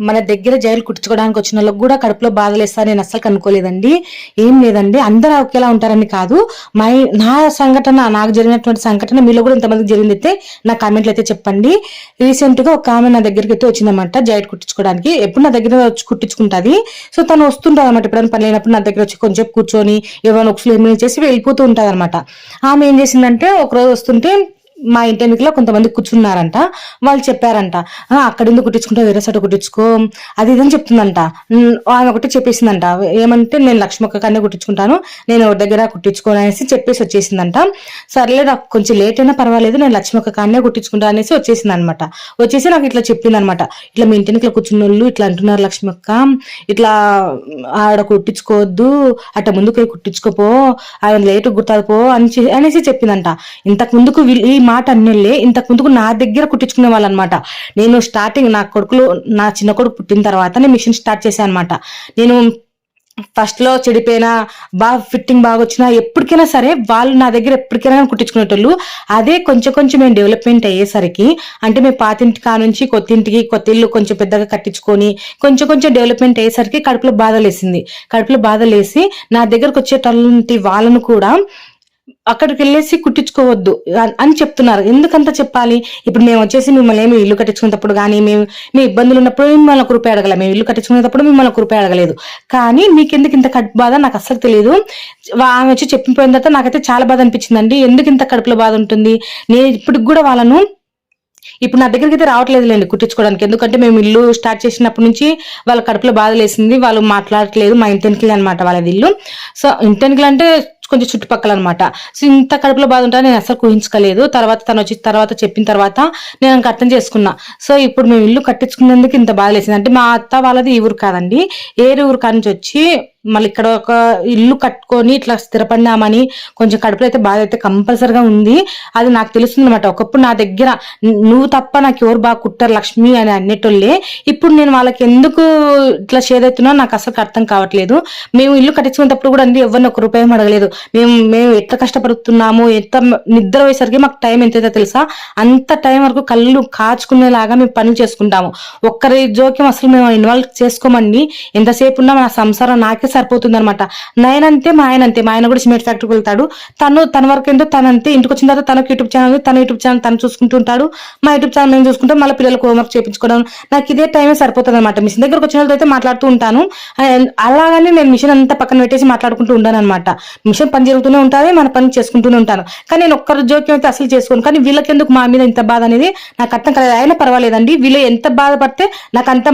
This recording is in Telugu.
మన దగ్గర జైలు కుట్టించుకోవడానికి వచ్చిన వాళ్ళకి కూడా కడుపులో బాధలేస్తా నేను అస్సలు కనుక్కోలేదండి. ఏం లేదండి. అందరూ ఒకేలా ఉంటారని కాదు. మై నా సంఘటన నాకు జరిగినటువంటి సంఘటన మీలో కూడా ఇంతమందికి జరిగింది అయితే నా కామెంట్లు అయితే చెప్పండి. రీసెంట్గా ఒక ఆమె నా దగ్గరికి అయితే వచ్చిందన్నమాట జైట్ కుట్టించుకోవడానికి. ఎప్పుడు నా దగ్గర వచ్చి కుట్టించుకుంటుంది. సో తను వస్తుంటుంది అనమాట ఎప్పుడైనా పని లేనప్పుడు నా దగ్గర వచ్చి కొంచెం కూర్చొని ఏమైనా ఒక ఫ్లేమ్ చేసి వెళ్ళిపోతూ ఉంటుంది అనమాట ఆమె ఏం చేసిందంటే ఒక రోజు వస్తుంటే మా ఇంటి వెనుకలో కొంతమంది కూర్చున్నారంట. వాళ్ళు చెప్పారంట అక్కడ ఎందుకు కుట్టించుకుంటా వేరే చోట కుట్టించుకో. అది ఇదని చెప్తుందంట. ఆమె ఒకటి చెప్పేసిందంట ఏమంటే నేను లక్ష్మక్క కన్నా కుట్టించుకుంటాను నేను ఒక దగ్గర కుట్టించుకోను అనేసి చెప్పేసి వచ్చేసిందంట. సర్లే నాకు కొంచెం లేట్ అయినా పర్వాలేదు నేను లక్ష్మక్క కాన్నే కుట్టించుకుంటా అనేసి వచ్చేసింది అనమాట వచ్చేసి నాకు ఇట్లా చెప్పింది అనమాట ఇట్లా మీ ఇంటి వెనుకలో కూర్చున్న వాళ్ళు ఇట్లా అంటున్నారు లక్ష్మక్క ఇట్లా ఆడ కుట్టించుకోవద్దు అట్ట ముందుకు కుట్టించుకోపో ఆయన లేటు గుర్తాదు పో అని అనేసి చెప్పిందంట. ఇంతకు ముందుకు వీళ్ళు- ఈ మాట అన్నెళ్ళే ఇంతకు ముందుకు నా దగ్గర కుట్టించుకునే వాళ్ళు అనమాట నేను స్టార్టింగ్ నా కొడుకులు నా చిన్న కొడుకు పుట్టిన తర్వాత నేను మిషన్ స్టార్ట్ చేశాను అనమాట నేను ఫస్ట్లో చెడిపోయినా బాగా ఫిట్టింగ్ బాగా వచ్చినా ఎప్పటికైనా సరే వాళ్ళు నా దగ్గర ఎప్పటికైనా కుట్టించుకునేటోళ్ళు. అదే కొంచెం కొంచెం మేము డెవలప్మెంట్ అయ్యేసరికి అంటే మేము పాతింటి కా నుంచి కొత్త ఇంటికి కొత్త ఇల్లు కొంచెం పెద్దగా కట్టించుకొని కొంచెం కొంచెం డెవలప్మెంట్ అయ్యేసరికి కడుపులో బాధలేసింది. కడుపులో బాధలేసి నా దగ్గరకు వచ్చేటటువంటి వాళ్ళను కూడా అక్కడికి వెళ్ళేసి కుట్టించుకోవద్దు అని చెప్తున్నారు. ఎందుకంత చెప్పాలి? ఇప్పుడు మేము వచ్చేసి మిమ్మల్ని ఏమి ఇల్లు కట్టించుకునేటప్పుడు కానీ మేము మీ ఇబ్బందులు ఉన్నప్పుడు మిమ్మల్ని ఒక రూపాయి అడగల మేము ఇల్లు కట్టించుకునేటప్పుడు మిమ్మల్ని ఒక రూపాయి అడగలేదు. కానీ మీకెందుకు ఇంత కడుపు బాధ? నాకు అస్సలు తెలియదు వా- ఆమె వచ్చి చెప్పిపోయిన తర్వాత నాకైతే చాలా బాధ అనిపించిందండి. ఎందుకు ఇంత కడుపులో బాధ ఉంటుంది? నేను ఇప్పటికి కూడా వాళ్ళను ఇప్పుడు నా దగ్గరికి అయితే రావట్లేదులేండి కుట్టించుకోవడానికి. ఎందుకంటే మేము ఇల్లు స్టార్ట్ చేసినప్పటి నుంచి వాళ్ళ కడుపులో బాధ లేసింది వాళ్ళు మాట్లాడట్లేదు మా ఇంటెనికలు అనమాట వాళ్ళది ఇల్లు. సో ఇంటెనికలు అంటే కొంచెం చుట్టుపక్కల అనమాట సో ఇంత కడుపులో బాధ ఉంటా నేను అసలు ఊహించుకోలేదు. తర్వాత తను వచ్చి తర్వాత చెప్పిన తర్వాత నేను ఇంకా అర్థం చేసుకున్నా. సో ఇప్పుడు మేము ఇల్లు కట్టించుకున్నందుకు ఇంత బాధ లేసింది. అంటే మా అత్త వాళ్ళది ఈ ఊరు కాదండి. ఏరు ఊరు కాడి నుంచి వచ్చి మళ్ళీ ఇక్కడ ఒక ఇల్లు కట్టుకొని ఇట్లా స్థిరపడినామని కొంచెం కడుపులో అయితే బాధ అయితే కంపల్సరిగా ఉంది. అది నాకు తెలుస్తుంది అనమాట ఒకప్పుడు నా దగ్గర నువ్వు తప్ప నాకు ఎవరు బాగా కుట్టారు లక్ష్మి అని అనేటోళ్ళే. ఇప్పుడు నేను వాళ్ళకి ఎందుకు ఇట్లా షేర్ అవుతున్నా నాకు అసలు అర్థం కావట్లేదు. మేము ఇల్లు కట్టించుకునేటప్పుడు కూడా అండి ఎవరిని ఒక రూపాయి అడగలేదు. మేము మేము ఎట్లా కష్టపడుతున్నాము ఎంత నిద్ర వేసరికి మాకు టైం ఎంతైతే తెలుసా? అంత టైం వరకు కళ్ళు కాచుకునేలాగా మేము పనులు చేసుకుంటాము. ఒక్కరి జోక్యం అసలు మేము ఇన్వాల్వ్ చేసుకోమండి. ఎంతసేపు ఉన్నా మన సంసారం నాకే సరిపోతుంది అనమాట నాయనంతే మా ఆయన అంతే మా ఆయన కూడా సిమెంట్ ఫ్యాక్టరీకి వెళ్తాడు. తను తన వరకు ఏంటో తనంతే. ఇంటికి వచ్చిన తర్వాత తనకు యూట్యూబ్ ఛానల్ తన యూట్యూబ్ ఛానల్ తను చూసుకుంటూ ఉంటాడు. మా యూట్యూబ్ ఛానల్ మేము చూసుకుంటాం. మళ్ళీ పిల్లలకు హోంవర్క్ చేయించుకోవడం. నాకు ఇదే టైమే సరిపోతుంది అనమాట మిషన్ దగ్గరకు వచ్చిన వాళ్ళతో అయితే మాట్లాడుతూ ఉంటాను. అండ్ అలాగని నేను మిషన్ అంతా పక్కన పెట్టేసి మాట్లాడుకుంటూ ఉంటాను అనమాట మిషన్ పని జరుగుతూనే ఉంటుంది. మన పని చేసుకుంటూనే ఉంటాను. కానీ నేను ఒక్కరి జోక్యం అయితే అసలు చేసుకోను. కానీ వీళ్ళకి ఎందుకు మా మీద ఇంత బాధ అనేది? నాకు అర్థం కాలేదు. అయినా పర్వాలేదండి. వీళ్ళు ఎంత బాధపడితే నాకు అంత